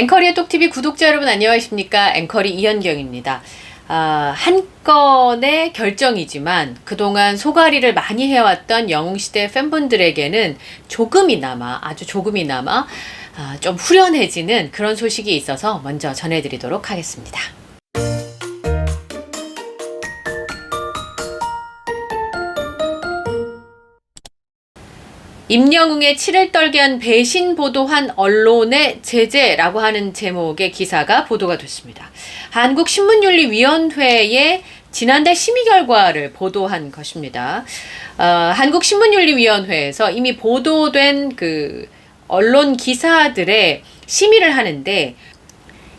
앵커리의 똑TV 구독자 여러분 안녕하십니까? 앵커리 이현경입니다. 아, 한 건의 결정이지만 그동안 소가리를 많이 해왔던 영웅시대 팬분들에게는 조금이나마, 아주 조금이나마 아, 좀 후련해지는 그런 소식이 있어서 먼저 전해드리도록 하겠습니다. 임영웅의 치를 떨게 한 배신 보도한 언론의 제재라고 하는 제목의 기사가 보도가 됐습니다. 한국신문윤리위원회의 지난달 심의 결과를 보도한 것입니다. 어, 한국신문윤리위원회에서 이미 보도된 그 언론 기사들의 심의를 하는데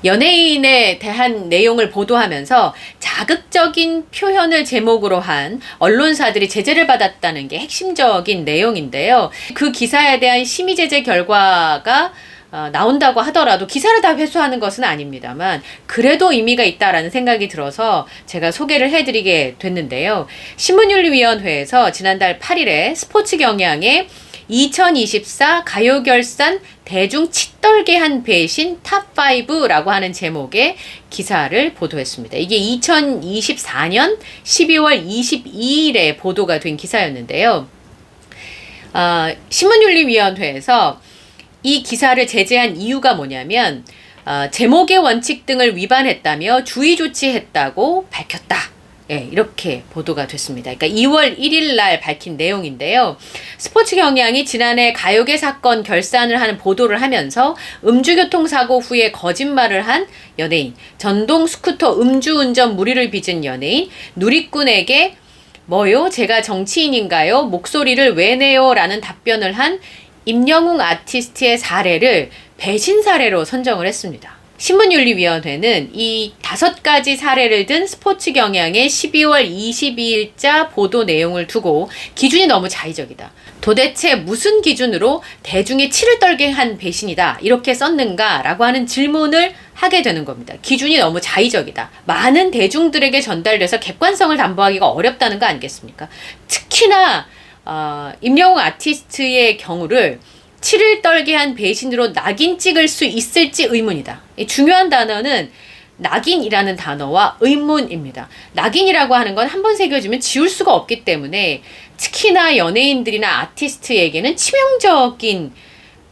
연예인에 대한 내용을 보도하면서 자극적인 표현을 제목으로 한 언론사들이 제재를 받았다는 게 핵심적인 내용인데요. 그 기사에 대한 심의 제재 결과가 어, 나온다고 하더라도 기사를 다 회수하는 것은 아닙니다만 그래도 의미가 있다라는 생각이 들어서 제가 소개를 해드리게 됐는데요. 신문윤리위원회에서 지난달 8일에 스포츠 경향의 2024 가요결산 대중 치떨게 한 배신 탑5라고 하는 제목의 기사를 보도했습니다. 이게 2024년 12월 22일에 보도가 된 기사였는데요. 어, 신문윤리위원회에서 이 기사를 제재한 이유가 뭐냐면 어, 제목의 원칙 등을 위반했다며 주의 조치했다고 밝혔다. 예, 이렇게 보도가 됐습니다. 그러니까 2월 1일 날 밝힌 내용인데요. 스포츠 경향이 지난해 가요계 사건 결산을 하는 보도를 하면서 음주교통 사고 후에 거짓말을 한 연예인, 전동 스쿠터 음주운전 무리를 빚은 연예인, 누리꾼에게 뭐요? 제가 정치인인가요? 목소리를 왜 내요? 라는 답변을 한 임영웅 아티스트의 사례를 배신 사례로 선정을 했습니다. 신문윤리위원회는 이 다섯 가지 사례를 든 스포츠 경향의 12월 22일자 보도 내용을 두고 기준이 너무 자의적이다. 도대체 무슨 기준으로 대중의 치를 떨게 한 배신이다. 이렇게 썼는가? 라고 하는 질문을 하게 되는 겁니다. 기준이 너무 자의적이다. 많은 대중들에게 전달돼서 객관성을 담보하기가 어렵다는 거 아니겠습니까? 특히나 어, 임영웅 아티스트의 경우를 치를 떨게 한 배신으로 낙인 찍을 수 있을지 의문이다. 중요한 단어는 낙인이라는 단어와 의문입니다. 낙인이라고 하는 건 한 번 새겨주면 지울 수가 없기 때문에 특히나 연예인들이나 아티스트에게는 치명적인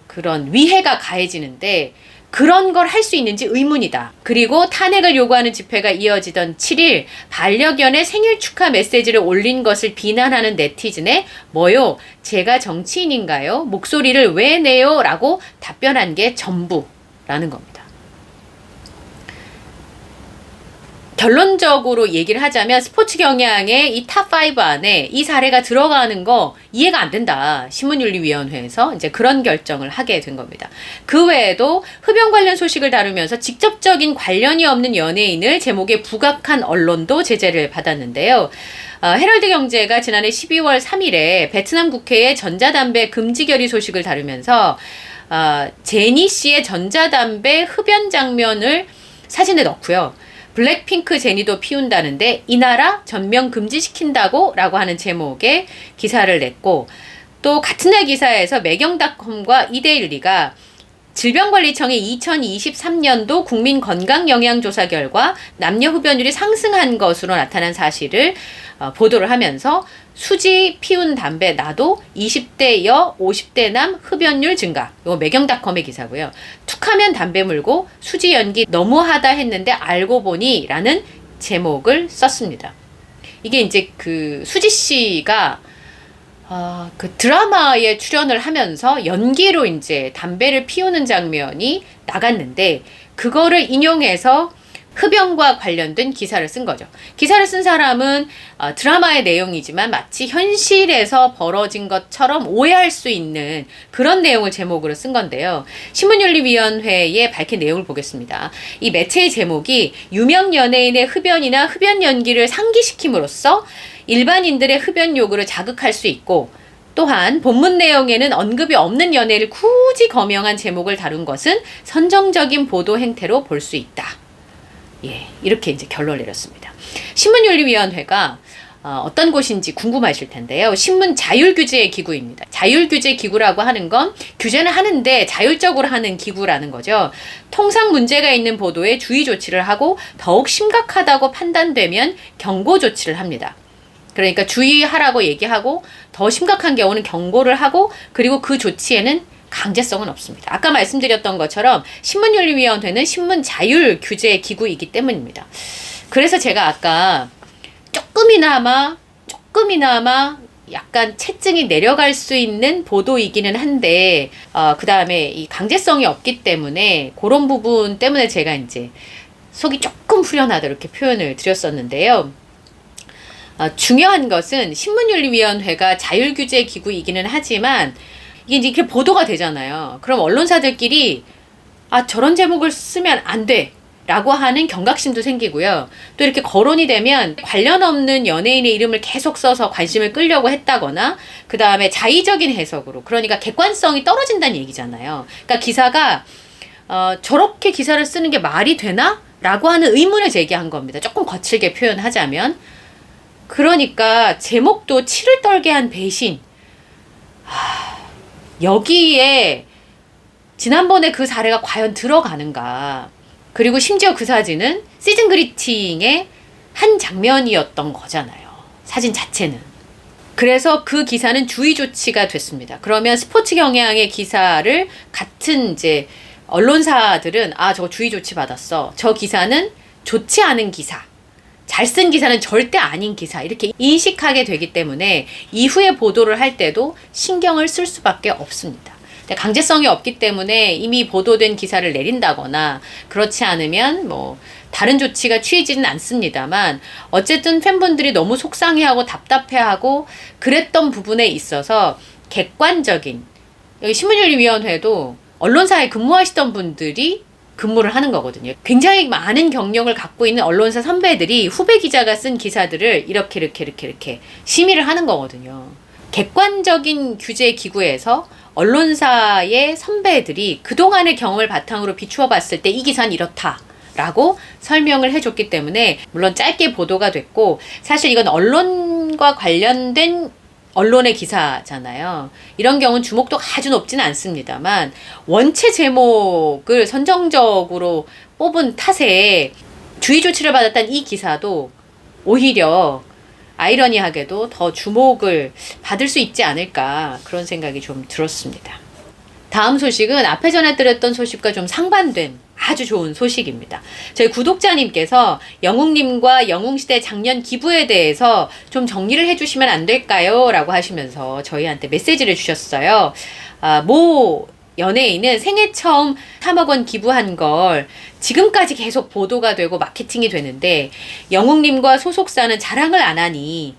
그런 위해가 가해지는데 그런 걸 할 수 있는지 의문이다. 그리고 탄핵을 요구하는 집회가 이어지던 7일 반려견의 생일 축하 메시지를 올린 것을 비난하는 네티즌의 뭐요? 제가 정치인인가요? 목소리를 왜 내요? 라고 답변한 게 전부라는 겁니다. 결론적으로 얘기를 하자면 스포츠 경향의 이 탑 5 안에 이 사례가 들어가는 거 이해가 안 된다. 신문윤리위원회에서 이제 그런 결정을 하게 된 겁니다. 그 외에도 흡연 관련 소식을 다루면서 직접적인 관련이 없는 연예인을 제목에 부각한 언론도 제재를 받았는데요. 어, 헤럴드 경제가 지난해 12월 3일에 베트남 국회의 전자담배 금지 결의 소식을 다루면서 어, 제니 씨의 전자담배 흡연 장면을 사진에 넣고요. 블랙핑크 제니도 피운다는데 이 나라 전면 금지시킨다고 라고 하는 제목의 기사를 냈고 또 같은 날 기사에서 매경닷컴과 이데일리가 질병관리청의 2023년도 국민 건강 영양조사 결과 남녀 흡연율이 상승한 것으로 나타난 사실을 어, 보도를 하면서 수지 피운 담배 나도 20대 여 50대 남 흡연율 증가. 이거 매경닷컴의 기사고요. 툭하면 담배 물고 수지 연기 너무하다 했는데 알고 보니라는 제목을 썼습니다. 이게 이제 그 수지 씨가 어, 그 드라마에 출연을 하면서 연기로 이제 담배를 피우는 장면이 나갔는데 그거를 인용해서 흡연과 관련된 기사를 쓴 거죠. 기사를 쓴 사람은 어, 드라마의 내용이지만 마치 현실에서 벌어진 것처럼 오해할 수 있는 그런 내용을 제목으로 쓴 건데요. 신문윤리위원회에 밝힌 내용을 보겠습니다. 이 매체의 제목이 유명 연예인의 흡연이나 흡연 연기를 상기시킴으로써 일반인들의 흡연 요구를 자극할 수 있고 또한 본문 내용에는 언급이 없는 연예를 굳이 거명한 제목을 다룬 것은 선정적인 보도 행태로 볼 수 있다. 예, 이렇게 이제 결론을 내렸습니다. 신문윤리위원회가 어, 어떤 곳인지 궁금하실 텐데요. 신문 자율규제 기구입니다. 자율규제 기구라고 하는 건 규제는 하는데 자율적으로 하는 기구라는 거죠. 통상 문제가 있는 보도에 주의 조치를 하고 더욱 심각하다고 판단되면 경고 조치를 합니다. 그러니까 주의하라고 얘기하고 더 심각한 경우는 경고를 하고 그리고 그 조치에는 강제성은 없습니다. 아까 말씀드렸던 것처럼 신문윤리위원회는 신문 자율 규제 기구이기 때문입니다. 그래서 제가 아까 조금이나마 조금이나마 약간 체증이 내려갈 수 있는 보도이기는 한데 어, 그 다음에 이 강제성이 없기 때문에 그런 부분 때문에 제가 이제 속이 조금 후련하다 이렇게 표현을 드렸었는데요. 어, 중요한 것은 신문윤리위원회가 자율규제 기구이기는 하지만 이게 이제 이렇게 보도가 되잖아요. 그럼 언론사들끼리 아 저런 제목을 쓰면 안 돼. 라고 하는 경각심도 생기고요. 또 이렇게 거론이 되면 관련 없는 연예인의 이름을 계속 써서 관심을 끌려고 했다거나, 그 다음에 자의적인 해석으로, 그러니까 객관성이 떨어진다는 얘기잖아요. 그러니까 기사가, 어, 저렇게 기사를 쓰는 게 말이 되나? 라고 하는 의문을 제기한 겁니다. 조금 거칠게 표현하자면. 그러니까 제목도 치를 떨게 한 배신. 하, 여기에 지난번에 그 사례가 과연 들어가는가. 그리고 심지어 그 사진은 시즌 그리팅의 한 장면이었던 거잖아요. 사진 자체는. 그래서 그 기사는 주의 조치가 됐습니다. 그러면 스포츠 경향의 기사를 같은 이제 언론사들은 아, 저거 주의 조치 받았어. 저 기사는 좋지 않은 기사. 잘 쓴 기사는 절대 아닌 기사. 이렇게 인식하게 되기 때문에 이후에 보도를 할 때도 신경을 쓸 수밖에 없습니다. 강제성이 없기 때문에 이미 보도된 기사를 내린다거나 그렇지 않으면 뭐 다른 조치가 취해지는 않습니다만 어쨌든 팬분들이 너무 속상해하고 답답해하고 그랬던 부분에 있어서 객관적인 여기 신문윤리위원회도 언론사에 근무하시던 분들이 근무를 하는 거거든요. 굉장히 많은 경력을 갖고 있는 언론사 선배들이 후배 기자가 쓴 기사들을 이렇게 이렇게 이렇게 이렇게 심의를 하는 거거든요. 객관적인 규제 기구에서 언론사의 선배들이 그동안의 경험을 바탕으로 비추어 봤을 때 이 기사는 이렇다. 라고 설명을 해줬기 때문에 물론 짧게 보도가 됐고 사실 이건 언론과 관련된 언론의 기사잖아요. 이런 경우는 주목도가 아주 높지는 않습니다만 원체 제목을 선정적으로 뽑은 탓에 주의 조치를 받았던 이 기사도 오히려 아이러니하게도 더 주목을 받을 수 있지 않을까 그런 생각이 좀 들었습니다. 다음 소식은 앞에 전해드렸던 소식과 좀 상반된 아주 좋은 소식입니다. 저희 구독자님께서 영웅님과 영웅시대 작년 기부에 대해서 좀 정리를 해주시면 안 될까요? 라고 하시면서 저희한테 메시지를 주셨어요. 아, 모 연예인은 생애 처음 3억 원 기부한 걸 지금까지 계속 보도가 되고 마케팅이 되는데 영웅님과 소속사는 자랑을 안 하니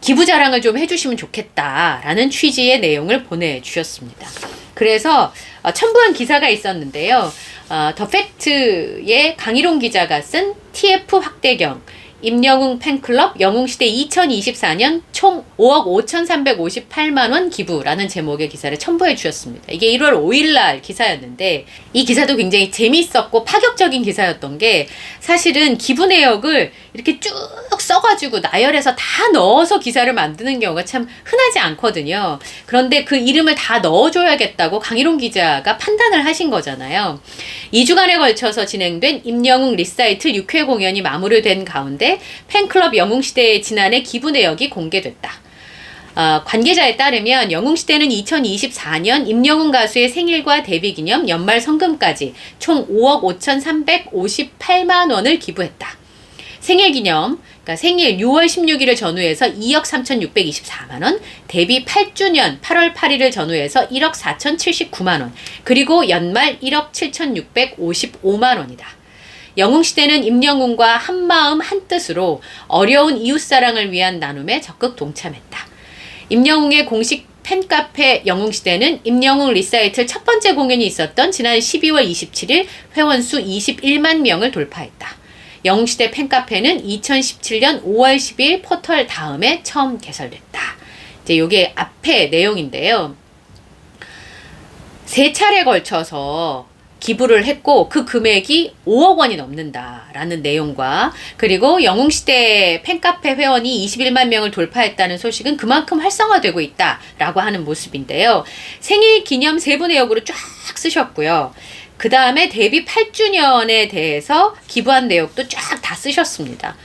기부 자랑을 좀 해주시면 좋겠다라는 취지의 내용을 보내주셨습니다. 그래서 어, 첨부한 기사가 있었는데요. 어, 더 팩트의 강희롱 기자가 쓴 TF 확대경 임영웅 팬클럽 영웅시대 2024년 총 5억 5,358만 원 기부라는 제목의 기사를 첨부해 주셨습니다. 이게 1월 5일 날 기사였는데 이 기사도 굉장히 재밌었고 파격적인 기사였던 게 사실은 기부 내역을 이렇게 쭉 써가지고 나열해서 다 넣어서 기사를 만드는 경우가 참 흔하지 않거든요. 그런데 그 이름을 다 넣어줘야겠다고 강희롱 기자가 판단을 하신 거잖아요. 2주간에 걸쳐서 진행된 임영웅 리사이틀 6회 공연이 마무리된 가운데 팬클럽 영웅시대의 지난해 기부 내역이 공개됐다. 어, 관계자에 따르면 영웅시대는 2024년 임영웅 가수의 생일과 데뷔 기념 연말 성금까지 총 5억 5,358만 원을 기부했다. 생일 기념, 그러니까 생일 6월 16일을 전후해서 2억 3,624만 원, 데뷔 8주년 8월 8일을 전후해서 1억 4,079만 원, 그리고 연말 1억 7,655만 원이다. 영웅시대는 임영웅과 한마음 한뜻으로 어려운 이웃사랑을 위한 나눔에 적극 동참했다. 임영웅의 공식 팬카페 영웅시대는 임영웅 리사이틀 첫 번째 공연이 있었던 지난 12월 27일 회원수 21만 명을 돌파했다. 영웅시대 팬카페는 2017년 5월 10일 포털 다음에 처음 개설됐다. 이제 요게 앞에 내용인데요. 세 차례 걸쳐서 기부를 했고 그 금액이 5억 원이 넘는다라는 내용과 그리고 영웅시대 팬카페 회원이 21만 명을 돌파했다는 소식은 그만큼 활성화되고 있다라고 하는 모습인데요. 생일 기념 세부 내역으로 쫙 쓰셨고요. 그 다음에 데뷔 8주년에 대해서 기부한 내역도 쫙 다 쓰셨습니다.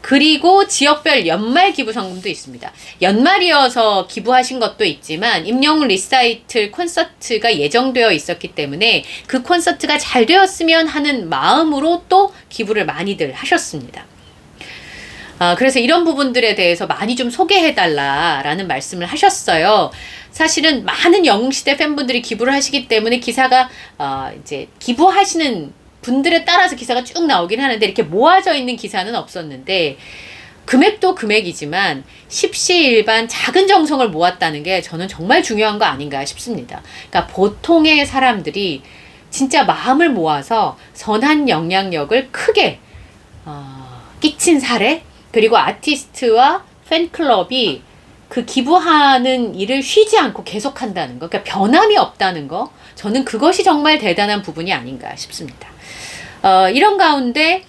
그리고 지역별 연말 기부 성금도 있습니다. 연말이어서 기부하신 것도 있지만 임영웅 리사이틀 콘서트가 예정되어 있었기 때문에 그 콘서트가 잘 되었으면 하는 마음으로 또 기부를 많이들 하셨습니다. 아, 그래서 이런 부분들에 대해서 많이 좀 소개해달라라는 말씀을 하셨어요. 사실은 많은 영웅시대 팬분들이 기부를 하시기 때문에 기사가, 어, 이제 기부하시는 분들에 따라서 기사가 쭉 나오긴 하는데 이렇게 모아져 있는 기사는 없었는데 금액도 금액이지만 십시일반 작은 정성을 모았다는 게 저는 정말 중요한 거 아닌가 싶습니다. 그러니까 보통의 사람들이 진짜 마음을 모아서 선한 영향력을 크게 어, 끼친 사례 그리고 아티스트와 팬클럽이 그 기부하는 일을 쉬지 않고 계속 한다는 거, 그러니까 변함이 없다는 거, 저는 그것이 정말 대단한 부분이 아닌가 싶습니다. 어, 이런 가운데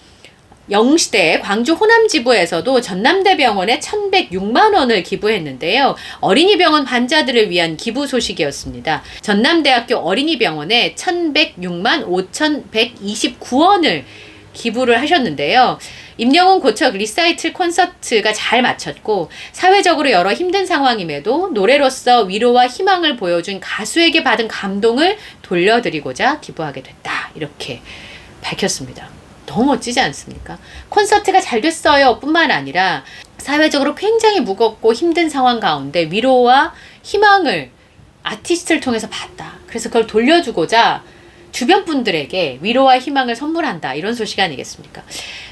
영시대 광주 호남지부에서도 전남대병원에 1,106만 원을 기부했는데요. 어린이병원 환자들을 위한 기부 소식이었습니다. 전남대학교 어린이병원에 1,106만 5,129원을 기부를 하셨는데요. 임영웅 고척 리사이틀 콘서트가 잘 마쳤고 사회적으로 여러 힘든 상황임에도 노래로서 위로와 희망을 보여준 가수에게 받은 감동을 돌려드리고자 기부하게 됐다. 이렇게 밝혔습니다. 너무 멋지지 않습니까? 콘서트가 잘 됐어요. 뿐만 아니라 사회적으로 굉장히 무겁고 힘든 상황 가운데 위로와 희망을 아티스트를 통해서 봤다. 그래서 그걸 돌려주고자 주변 분들에게 위로와 희망을 선물한다. 이런 소식 아니겠습니까?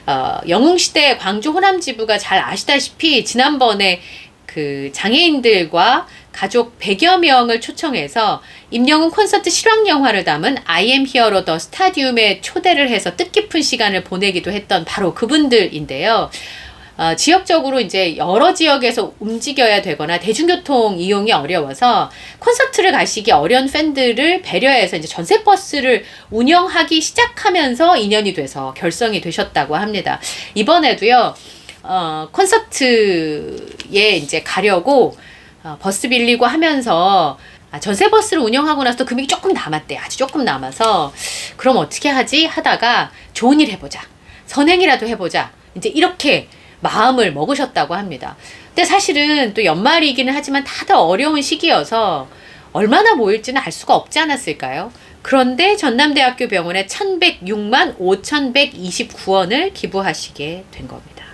어, 영웅시대 광주 호남지부가 잘 아시다시피 지난번에 그 장애인들과 가족 100여 명을 초청해서 임영웅 콘서트 실황 영화를 담은 I am Hero the 스타디움에 초대를 해서 뜻깊은 시간을 보내기도 했던 바로 그분들인데요. 어, 지역적으로 이제 여러 지역에서 움직여야 되거나 대중교통 이용이 어려워서 콘서트를 가시기 어려운 팬들을 배려해서 이제 전세 버스를 운영하기 시작하면서 인연이 돼서 결성이 되셨다고 합니다. 이번에도요, 어, 콘서트에 이제 가려고 어, 버스 빌리고 하면서 아, 전세 버스를 운영하고 나서 또 금액이 조금 남았대. 아주 조금 남아서 그럼 어떻게 하지 하다가 좋은 일 해보자. 선행이라도 해보자. 이제 이렇게 마음을 먹으셨다고 합니다. 근데 사실은 또 연말이기는 하지만 다들 어려운 시기여서 얼마나 모일지는 알 수가 없지 않았을까요? 그런데 전남대학교 병원에 1106만 5129원을 기부하시게 된 겁니다.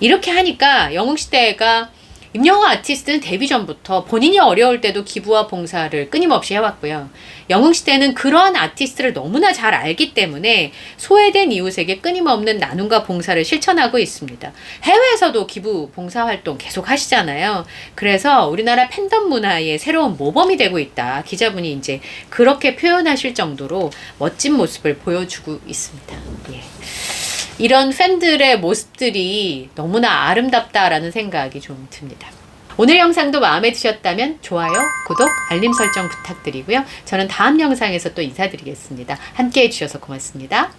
이렇게 하니까 영웅시대가 임영웅 아티스트는 데뷔 전부터 본인이 어려울 때도 기부와 봉사를 끊임없이 해왔고요. 영웅시대는 그러한 아티스트를 너무나 잘 알기 때문에 소외된 이웃에게 끊임없는 나눔과 봉사를 실천하고 있습니다. 해외에서도 기부 봉사 활동 계속 하시잖아요. 그래서 우리나라 팬덤 문화의 새로운 모범이 되고 있다. 기자분이 이제 그렇게 표현하실 정도로 멋진 모습을 보여주고 있습니다. 예. 이런 팬들의 모습들이 너무나 아름답다라는 생각이 좀 듭니다. 오늘 영상도 마음에 드셨다면 좋아요, 구독, 알림 설정 부탁드리고요. 저는 다음 영상에서 또 인사드리겠습니다. 함께 해주셔서 고맙습니다.